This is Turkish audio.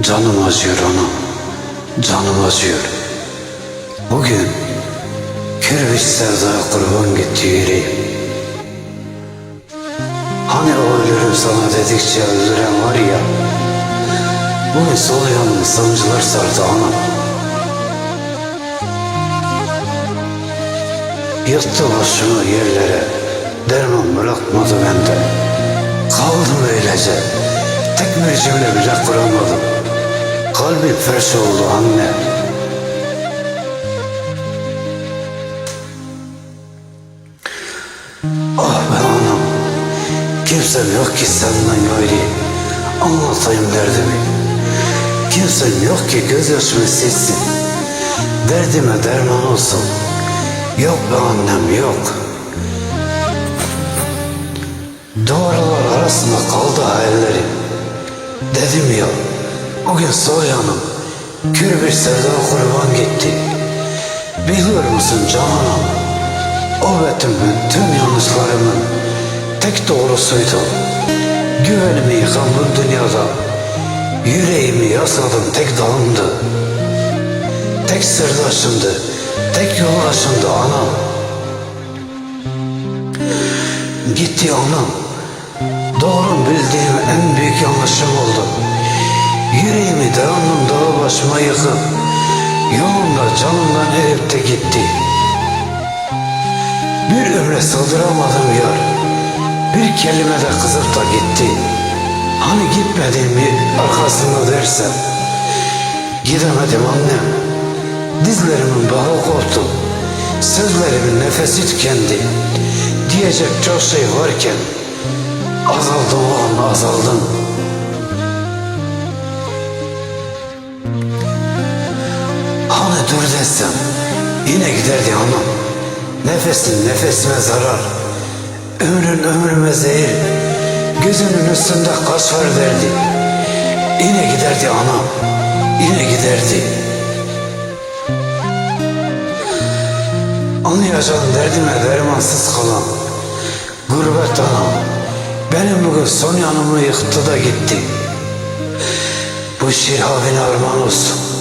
Canım acıyor anam. Canım acıyor. Bugün kör bir sevdaya kurban gitti yüreğim. Hani o ölürüm sana dedikçe öldüren var ya. Bugün sol yanımı sancılar sardı anam. Yattı başımı yerlere, derman bırakmadı bende. Kaldım öylece, tek bir cümle bile kuramadım. Kalbim felç oldu anne. Ah be anam, kimsem yok ki senden gayrı. Anlatayım derdimi. Kimsem yok ki gözyaşımı silsin. Derdime derman olsun. Yok be annem yok. Duvarlar arasında kaldı hayallerim. Dedim ya, o gün sol yanım kür bir sevda kurban gitti. Biliyor musun cananım, o ve tüm, yanlışlarımın tek doğrusuydu. Güvenimi yıkan bu dünyada yüreğimi yasladım tek dalımdı. Tek sırdaşımdı, tek yol aşımdı anam. Gitti anam. Doğru bildiğim en büyük yanlışım oldu. Yüreğimi dayandım dağı başıma yıkıp yolumda canımdan erip de gitti. Bir ömre sığdıramadım yar. Bir kelime de kızıp da gitti. Hani gitmediğim bir arkasında dersem. Gidemedim annem. Dizlerimin bağı koptu. Sözlerimin nefesi tükendi. Diyecek çok şey varken azaldım o an azaldım. Dur desem yine giderdi anam. Nefesin nefesime zarar. Ömrün ömrüme zehir. Gözünün üstünde kaş var derdi. Yine giderdi anam. Yine giderdi. Anlayacağım derdime dermansız kalan Gurbet anam Benim bugün son yanımı yıktı da gitti Bu şiir havine armağan olsun